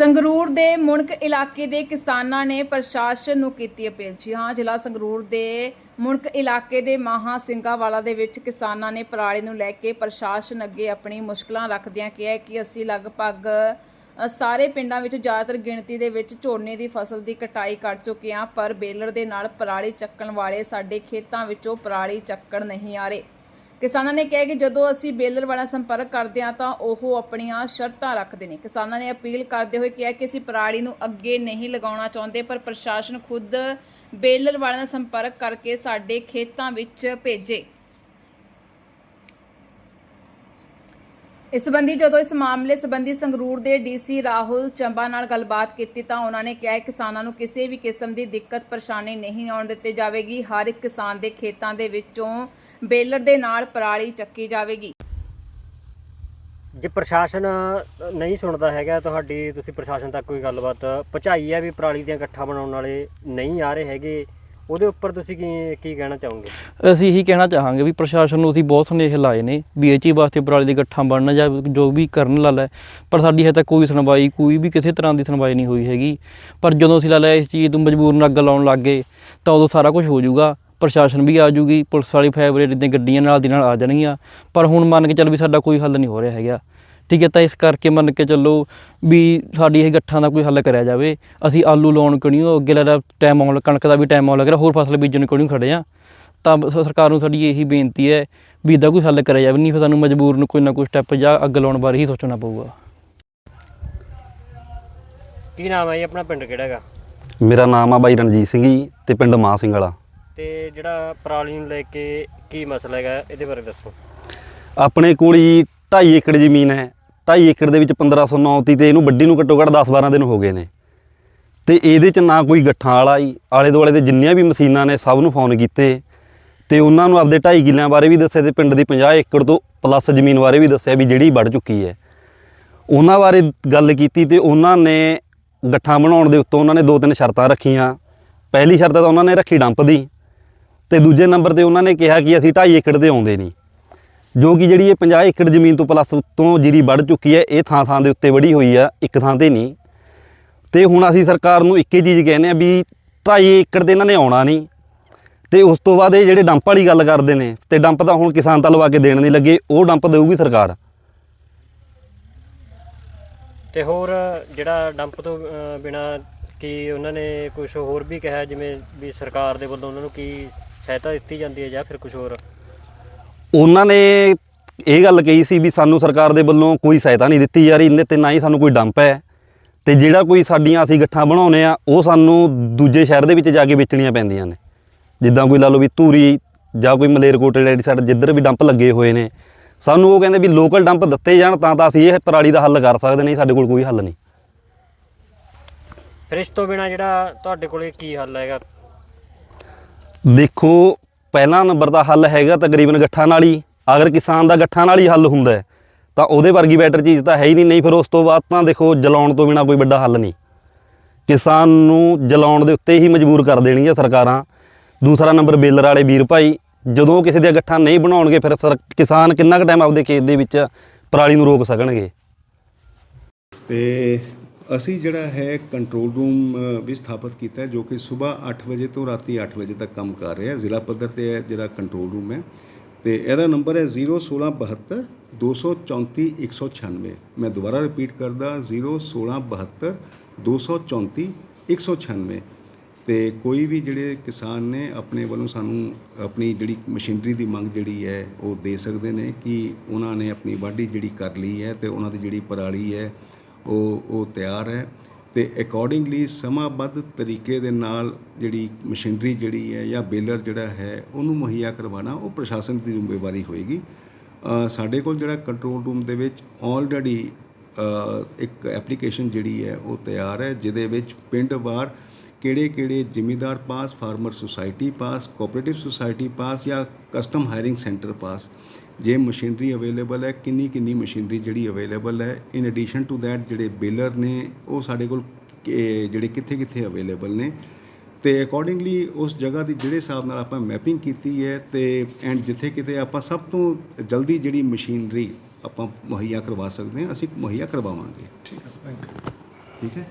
ਸੰਗਰੂਰ ਦੇ ਮੁਣਕ ਇਲਾਕੇ ਦੇ ਕਿਸਾਨਾਂ ਨੇ ਪ੍ਰਸ਼ਾਸਨ ਨੂੰ ਕੀਤੀ ਅਪੀਲ। ਜੀ ਹਾਂ, ਜ਼ਿਲ੍ਹਾ ਸੰਗਰੂਰ ਦੇ ਮੁਣਕ ਇਲਾਕੇ ਦੇ ਮਾਹਾ ਸਿੰਘਾਵਾਲਾ ਦੇ ਵਿੱਚ ਕਿਸਾਨਾਂ ਨੇ ਪਰਾਲੀ ਨੂੰ ਲੈ ਕੇ ਪ੍ਰਸ਼ਾਸਨ ਅੱਗੇ ਆਪਣੀ ਮੁਸ਼ਕਲਾਂ ਰੱਖਦਿਆਂ ਕਿਹਾ ਕਿ ਅਸੀਂ ਲਗਭਗ ਸਾਰੇ ਪਿੰਡਾਂ ਵਿੱਚ ਜ਼ਿਆਦਾਤਰ ਗਿਣਤੀ ਦੇ ਵਿੱਚ ਝੋਨੇ ਦੀ ਫਸਲ ਦੀ ਕਟਾਈ ਕਰ ਚੁੱਕੇ ਹਾਂ, ਪਰ ਬੇਲਰ ਦੇ ਨਾਲ ਪਰਾਲੀ ਚੱਕਣ ਵਾਲੇ ਸਾਡੇ ਖੇਤਾਂ ਵਿੱਚੋਂ ਪਰਾਲੀ ਚੱਕਣ ਨਹੀਂ ਆ ਰਹੇ। ਕਿਸਾਨਾਂ ਨੇ ਕਿਹਾ ਕਿ ਜਦੋਂ ਅਸੀਂ ਬੇਲਰ ਵਾਲਾ ਸੰਪਰਕ ਕਰਦੇ ਹਾਂ ਤਾਂ ਉਹ ਆਪਣੀਆਂ ਸ਼ਰਤਾਂ ਰੱਖਦੇ ਨੇ। ਕਿਸਾਨਾਂ ਨੇ ਅਪੀਲ ਕਰਦੇ ਹੋਏ ਕਿਹਾ ਕਿ ਅਸੀਂ ਪਰਾਲੀ ਨੂੰ ਅੱਗੇ ਨਹੀਂ ਲਗਾਉਣਾ ਚਾਹੁੰਦੇ, ਪਰ ਪ੍ਰਸ਼ਾਸਨ ਖੁਦ ਬੇਲਰ ਵਾਲਿਆਂ ਨਾਲ ਸੰਪਰਕ ਕਰਕੇ ਸਾਡੇ ਖੇਤਾਂ ਵਿੱਚ ਭੇਜੇ। ਇਸ ਸੰਬੰਧੀ ਜਦੋਂ ਇਸ ਮਾਮਲੇ ਸੰਬੰਧੀ ਸੰਗਰੂਰ ਦੇ ਡੀਸੀ ਰਾਹੁਲ ਚੰਬਾ ਨਾਲ ਗੱਲਬਾਤ ਕੀਤੀ ਤਾਂ ਉਹਨਾਂ ਨੇ ਕਿਹਾ ਕਿਸਾਨਾਂ ਨੂੰ ਕਿਸੇ ਵੀ ਕਿਸਮ ਦੀ ਦਿੱਕਤ, ਪਰੇਸ਼ਾਨੀ ਨਹੀਂ ਆਉਣ ਦਿੱਤੀ ਜਾਵੇਗੀ। ਹਰ ਇੱਕ ਕਿਸਾਨ ਦੇ ਖੇਤਾਂ ਦੇ ਵਿੱਚੋਂ ਬੇਲਰ ਦੇ ਨਾਲ ਪਰਾਲੀ ਚੱਕੀ ਜਾਵੇਗੀ। ਜੇ ਪ੍ਰਸ਼ਾਸਨ ਨਹੀਂ ਸੁਣਦਾ ਹੈਗਾ, ਤੁਹਾਡੀ ਤੁਸੀਂ ਪ੍ਰਸ਼ਾਸਨ ਤੱਕ ਕੋਈ ਗੱਲਬਾਤ ਪਹੁੰਚਾਈ ਹੈ ਵੀ ਪਰਾਲੀ ਦੀਆਂ ਇਕੱਠਾ ਬਣਾਉਣ ਵਾਲੇ ਨਹੀਂ ਆ ਰਹੇ ਹੈਗੇ? ਉਹਦੇ ਉੱਪਰ ਤੁਸੀਂ ਕੀ ਕੀ ਕਹਿਣਾ ਚਾਹੋਗੇ? ਅਸੀਂ ਇਹੀ ਕਹਿਣਾ ਚਾਹਾਂਗੇ ਵੀ ਪ੍ਰਸ਼ਾਸਨ ਨੂੰ ਅਸੀਂ ਬਹੁਤ ਸੁਨੇਹੇ ਲਾਏ ਨੇ ਵੀ ਇਹ ਚੀਜ਼ ਵਾਸਤੇ ਪਰਾਲੀ ਦੇ ਗੱਠਾਂ ਬਣਨ ਜਾਂ ਜੋ ਵੀ ਕਰਨ ਲਾ ਲੈ। ਪਰ ਸਾਡੀ ਹਜੇ ਤਾਂ ਕੋਈ ਸੁਣਵਾਈ, ਕੋਈ ਵੀ ਕਿਸੇ ਤਰ੍ਹਾਂ ਦੀ ਸੁਣਵਾਈ ਨਹੀਂ ਹੋਈ ਹੈਗੀ। ਪਰ ਜਦੋਂ ਅਸੀਂ ਲਾ ਲਿਆ ਇਸ ਚੀਜ਼ ਨੂੰ ਮਜਬੂਰਨ ਅੱਗ ਲਾਉਣ ਲੱਗ ਗਏ, ਤਾਂ ਉਦੋਂ ਸਾਰਾ ਕੁਝ ਹੋ ਜਾਊਗਾ। ਪ੍ਰਸ਼ਾਸਨ ਵੀ ਆ ਜੂਗੀ ਪੁਲਿਸ ਵਾਲੀ ਫੈਬਰੇਟ ਦੀਆਂ ਗੱਡੀਆਂ ਨਾਲ ਦੀ ਨਾਲ ਆ ਜਾਣਗੀਆਂ। ਪਰ ਹੁਣ ਮੰਨ ਕੇ ਚੱਲ ਵੀ ਸਾਡਾ ਕੋਈ ਹੱਲ ਨਹੀਂ ਹੋ ਰਿਹਾ ਹੈਗਾ। ਠੀਕ ਹੈ ਤਾਂ ਇਸ ਕਰਕੇ ਮੰਨ ਕੇ ਚੱਲੋ ਵੀ ਸਾਡੀ ਇਹ ਗੱਠਾਂ ਦਾ ਕੋਈ ਹੱਲ ਕਰਿਆ ਜਾਵੇ। ਅਸੀਂ ਆਲੂ ਲਾਉਣ ਕਿਉਂ ਉਹ ਅੱਗੇ ਲੱਗਦਾ ਟਾਈਮ ਆਉਣ ਕਣਕ ਦਾ ਵੀ ਟਾਈਮ ਆਉਣ ਲੱਗ ਰਿਹਾ ਹੋਰ ਫਸਲ ਬੀਜਣ ਕਿਉਂ ਨਹੀਂ ਖੜੇ ਆ। ਤਾਂ ਸਰਕਾਰ ਨੂੰ ਸਾਡੀ ਇਹੀ ਬੇਨਤੀ ਹੈ ਵੀ ਇਹਦਾ ਕੋਈ ਹੱਲ ਕਰਿਆ ਜਾਵੇ ਨਹੀਂ ਫਿਰ ਸਾਨੂੰ ਮਜਬੂਰ ਨੂੰ ਕੋਈ ਨਾ ਕੋਈ ਸਟੈਪ ਜਾਂ ਅੱਗ ਲਾਉਣ ਬਾਰੇ ਹੀ ਸੋਚਣਾ ਪਊਗਾ। ਕੀ ਨਾਮ ਹੈ ਜੀ? ਆਪਣਾ ਪਿੰਡ ਕਿਹੜਾ ਹੈਗਾ? ਮੇਰਾ ਨਾਮ ਆ ਬਾਈ ਰਣਜੀਤ ਸਿੰਘ ਜੀ ਤੇ ਪਿੰਡ ਮਾਂ ਸਿੰਘ ਵਾਲਾ। ਤੇ ਜਿਹੜਾ ਪਰਾਲੀ ਨੂੰ ਲੈ ਕੇ ਕੀ ਮਸਲਾ ਹੈਗਾ ਇਹਦੇ ਬਾਰੇ ਦੱਸੋ। ਆਪਣੇ ਕੋਲ ਜੀ 2.5 ਏਕੜ ਜ਼ਮੀਨ ਹੈ। 2.5 ਏਕੜ ਦੇ ਵਿੱਚ 1509 ਤੀ ਤੇ ਇਹਨੂੰ ਵੱਡੀ ਨੂੰ ਘੱਟੋ ਘੱਟ 10-12 ਦਿਨ ਹੋ ਗਏ ਨੇ। ਤੇ ਇਹਦੇ 'ਚ ਨਾ ਕੋਈ ਗੱਠਾਂ ਵਾਲਾ ਹੀ, ਆਲੇ ਦੁਆਲੇ ਦੇ ਜਿੰਨੀਆਂ ਵੀ ਮਸ਼ੀਨਾਂ ਨੇ ਸਭ ਨੂੰ ਫੋਨ ਕੀਤੇ। ਤੇ ਉਹਨਾਂ ਨੂੰ ਆਪਦੇ 2.5 ਕਿੱਲਿਆਂ ਬਾਰੇ ਵੀ ਦੱਸਿਆ ਤੇ ਪਿੰਡ ਦੀ 50 ਏਕੜ ਤੋਂ ਪਲੱਸ ਜ਼ਮੀਨ ਬਾਰੇ ਵੀ ਦੱਸਿਆ ਵੀ ਜਿਹੜੀ ਵੱਢ ਚੁੱਕੀ ਹੈ। ਉਹਨਾਂ ਬਾਰੇ ਗੱਲ ਕੀਤੀ ਤੇ ਉਹਨਾਂ ਨੇ ਗੱਠਾਂ ਬਣਾਉਣ ਦੇ ਉੱਤੋਂ ਉਹਨਾਂ ਨੇ ਦੋ ਤਿੰਨ ਸ਼ਰਤਾਂ ਰੱਖੀਆਂ। ਪਹਿਲੀ ਸ਼ਰਤ ਤਾਂ ਉਹਨਾਂ ਨੇ ਰੱਖੀ ਡੰਪ ਦੀ ਤੇ ਦੂਜੇ ਨੰਬਰ ਤੇ ਉਹਨਾਂ ਨੇ ਕਿਹਾ ਕਿ ਅਸੀਂ 2.5 ਏਕੜ ਦੇ ਆਉਂਦੇ ਨਹੀਂ। ਜੋ ਕਿ ਜਿਹੜੀ ਇਹ 50 ਏਕੜ ਜ਼ਮੀਨ ਤੋਂ ਪਲੱਸ ਤੋਂ ਜੀਰੀ ਵੱਢ ਚੁੱਕੀ ਹੈ, ਇਹ ਥਾਂ ਥਾਂ ਦੇ ਉੱਤੇ ਵੜੀ ਹੋਈ ਆ, ਇੱਕ ਥਾਂ ਤੇ ਨਹੀਂ। ਤੇ ਹੁਣ ਅਸੀਂ ਸਰਕਾਰ ਨੂੰ ਇੱਕੇ ਚੀਜ਼ ਕਹਿੰਦੇ ਆ ਵੀ 2.5 ਏਕੜ ਤੇ ਇਹਨਾਂ ਨੇ ਆਉਣਾ ਨਹੀਂ। ਤੇ ਉਸ ਤੋਂ ਬਾਅਦ ਇਹ ਜਿਹੜੇ ਡੰਪ ਵਾਲੀ ਗੱਲ ਕਰਦੇ ਨੇ, ਤੇ ਡੰਪ ਤਾਂ ਹੁਣ ਕਿਸਾਨ ਤਾਂ ਲਵਾ ਕੇ ਦੇਣ ਨਹੀਂ ਲੱਗੇ, ਉਹ ਡੰਪ ਦੇਊਗੀ ਸਰਕਾਰ। ਤੇ ਹੋਰ ਜਿਹੜਾ ਡੰਪ ਤੋਂ ਬਿਨਾ ਕਿ ਉਹਨਾਂ ਨੇ ਕੁਝ ਹੋਰ ਵੀ ਕਿਹਾ, ਜਿਵੇਂ ਵੀ ਸਰਕਾਰ ਦੇ ਵੱਲੋਂ ਉਹਨਾਂ ਨੂੰ ਕੀ ਸਹਾਇਤਾ ਦਿੱਤੀ ਜਾਂਦੀ ਹੈ ਜਾਂ ਫਿਰ ਕੁਝ ਹੋਰ? ਉਹਨਾਂ ਨੇ ਇਹ ਗੱਲ ਕਹੀ ਸੀ ਵੀ ਸਾਨੂੰ ਸਰਕਾਰ ਦੇ ਵੱਲੋਂ ਕੋਈ ਸਹਾਇਤਾ ਨਹੀਂ ਦਿੱਤੀ ਜਾ ਰਹੀ ਇਹਨੇ ਤੇ ਨਾ ਹੀ ਸਾਨੂੰ ਕੋਈ ਡੰਪ ਹੈ। ਤੇ ਜਿਹੜਾ ਕੋਈ ਸਾਡੀਆਂ ਅਸੀਂ ਗੱਠਾਂ ਬਣਾਉਨੇ ਆ ਉਹ ਸਾਨੂੰ ਦੂਜੇ ਸ਼ਹਿਰ ਦੇ ਵਿੱਚ ਜਾ ਕੇ ਵੇਚਣੀਆਂ ਪੈਂਦੀਆਂ ਨੇ। ਜਿੱਦਾਂ ਕੋਈ ਲਾ ਲਓ ਵੀ ਧੂਰੀ ਜਾਂ ਕੋਈ ਮਲੇਰਕੋਟਲੇ ਵਾਲੀ ਸਾਈਡ ਜਿੱਧਰ ਵੀ ਡੰਪ ਲੱਗੇ ਹੋਏ ਨੇ ਸਾਨੂੰ ਉਹ ਕਹਿੰਦੇ ਵੀ ਲੋਕਲ ਡੰਪ ਦਿੱਤੇ ਜਾਣ ਤਾਂ ਤਾਂ ਅਸੀਂ ਇਹ ਪਰਾਲੀ ਦਾ ਹੱਲ ਕਰ ਸਕਦੇ ਨਹੀਂ ਸਾਡੇ ਕੋਲ ਕੋਈ ਹੱਲ ਨਹੀਂ। ਫਿਰ ਇਸ ਤੋਂ ਬਿਨਾ ਜਿਹੜਾ ਤੁਹਾਡੇ ਕੋਲੇ ਕੀ ਹੱਲ ਹੈਗਾ? ਦੇਖੋ ਪਹਿਲਾ ਨੰਬਰ ਦਾ ਹੱਲ ਹੈਗਾ ਤਕਰੀਬਨ ਗੱਠਾਂ ਨਾਲ ਹੀ। ਅਗਰ ਕਿਸਾਨ ਦਾ ਗੱਠਾਂ ਨਾਲ ਹੀ ਹੱਲ ਹੁੰਦਾ ਹੈ, ਤਾਂ ਉਹਦੇ ਵਰਗੀ ਬੈਟਰ ਚੀਜ਼ ਤਾਂ ਹੈ ਹੀ ਨਹੀਂ ਨਹੀਂ ਫਿਰ ਉਸ ਤੋਂ ਬਾਅਦ ਤਾਂ ਦੇਖੋ ਜਲਾਉਣ ਤੋਂ ਬਿਨਾ ਕੋਈ ਵੱਡਾ ਹੱਲ ਨਹੀਂ। ਕਿਸਾਨ ਨੂੰ ਜਲਾਉਣ ਦੇ ਉੱਤੇ ਹੀ ਮਜਬੂਰ ਕਰ ਦੇਣਗੀਆਂ ਸਰਕਾਰਾਂ। ਦੂਸਰਾ ਨੰਬਰ ਬੇਲਰ ਵਾਲੇ ਵੀਰ ਭਾਈ ਜਦੋਂ ਕਿਸੇ ਦੀਆਂ ਗੱਠਾਂ ਨਹੀਂ ਬਣਾਉਣਗੇ ਫਿਰ ਸਰ ਕਿਸਾਨ ਕਿੰਨਾ ਕੁ ਟਾਈਮ ਆਪਦੇ ਖੇਤ ਦੇ ਵਿੱਚ ਪਰਾਲੀ ਨੂੰ ਰੋਕ ਸਕਣਗੇ? ਤੇ ਅਸੀਂ ਜਿਹੜਾ ਹੈ ਕੰਟਰੋਲ ਰੂਮ ਵੀ ਸਥਾਪਿਤ ਕੀਤਾ ਜੋ ਕਿ ਸਵੇਰ 8 ਵਜੇ ਤੋਂ ਰਾਤੀ 8 ਵਜੇ ਤੱਕ ਕੰਮ ਕਰ ਰਿਹਾ ਜ਼ਿਲ੍ਹਾ ਪੱਧਰ ਤੇ ਹੈ ਜਿਹੜਾ ਕੰਟਰੋਲ ਰੂਮ ਹੈ ਤੇ ਇਹਦਾ ਨੰਬਰ ਹੈ 01672 234 196 ਮੈਂ ਦੁਬਾਰਾ ਰਿਪੀਟ ਕਰਦਾ 01672 234 196 ਤੇ ਕੋਈ ਵੀ ਜਿਹੜੇ ਕਿਸਾਨ ਨੇ, ਆਪਣੇ ਵੱਲੋਂ ਸਾਨੂੰ ਆਪਣੀ ਜਿਹੜੀ ਮਸ਼ੀਨਰੀ ਦੀ ਮੰਗ ਜਿਹੜੀ ਹੈ, ਉਹ ਦੇ ਸਕਦੇ ਨੇ ਕਿ ਉਹਨਾਂ ਨੇ ਆਪਣੀ ਵਾਢੀ ਜਿਹੜੀ ਕਰ ਲਈ ਹੈ ਤੇ ਉਹਨਾਂ ਦੀ ਜਿਹੜੀ ਪਰਾਲੀ ਹੈ ਉਹ ਉਹ ਤਿਆਰ ਹੈ ਤੇ ਅਕੋਰਡਿੰਗਲੀ ਸਮਾਬੱਧ ਤਰੀਕੇ ਦੇ ਨਾਲ ਜਿਹੜੀ ਮਸ਼ੀਨਰੀ ਜਿਹੜੀ ਹੈ ਜਾਂ ਬੇਲਰ ਜਿਹੜਾ ਹੈ, ਉਹਨੂੰ ਮੁਹੱਈਆ ਕਰਵਾਉਣਾ, ਉਹ ਪ੍ਰਸ਼ਾਸਨ ਦੀ ਜ਼ਿੰਮੇਵਾਰੀ ਹੋਏਗੀ। ਸਾਡੇ ਕੋਲ ਜਿਹੜਾ ਕੰਟਰੋਲ ਰੂਮ ਦੇ ਵਿੱਚ ਆਲਰੇਡੀ ਇੱਕ ਐਪਲੀਕੇਸ਼ਨ ਜਿਹੜੀ ਹੈ, ਉਹ ਤਿਆਰ ਹੈ, ਜਿਹਦੇ ਵਿੱਚ ਪਿੰਡ ਵਾਰ ਕਿਹੜੇ ਕਿਹੜੇ ਜ਼ਿਮੀਦਾਰ ਪਾਸ ਫਾਰਮਰ ਸੁਸਾਇਟੀ ਪਾਸ ਕੋਆਪਰੇਟਿਵ ਸੁਸਾਇਟੀ ਪਾਸ ਜਾਂ ਕਸਟਮ ਹਾਇਰਿੰਗ ਸੈਂਟਰ ਪਾਸ। ਜੇ ਮਸ਼ੀਨਰੀ ਅਵੇਲੇਬਲ ਹੈ ਕਿੰਨੀ ਕਿੰਨੀ ਮਸ਼ੀਨਰੀ ਜਿਹੜੀ ਅਵੇਲੇਬਲ ਹੈ? ਇਨ ਐਡੀਸ਼ਨ ਟੂ ਥੈਟ ਜਿਹੜੇ ਬੇਲਰ ਨੇ ਉਹ ਸਾਡੇ ਕੋਲ ਜਿਹੜੇ ਕਿੱਥੇ ਕਿੱਥੇ ਅਵੇਲੇਬਲ ਨੇ। ਤੇ ਅਕੋਰਡਿੰਗਲੀ ਉਸ ਜਗ੍ਹਾ ਦੀ ਜਿਹੜੇ ਹਿਸਾਬ ਨਾਲ ਆਪਾਂ ਮੈਪਿੰਗ ਕੀਤੀ ਹੈ ਤੇ ਐਂਡ ਜਿੱਥੇ ਕਿਤੇ ਆਪਾਂ ਸਭ ਤੋਂ ਜਲਦੀ ਜਿਹੜੀ ਮਸ਼ੀਨਰੀ ਆਪਾਂ ਮੁਹੱਈਆ ਕਰਵਾ ਸਕਦੇ ਹਾਂ ਅਸੀਂ ਮੁਹੱਈਆ ਕਰਵਾਵਾਂਗੇ। ਠੀਕ ਹੈ?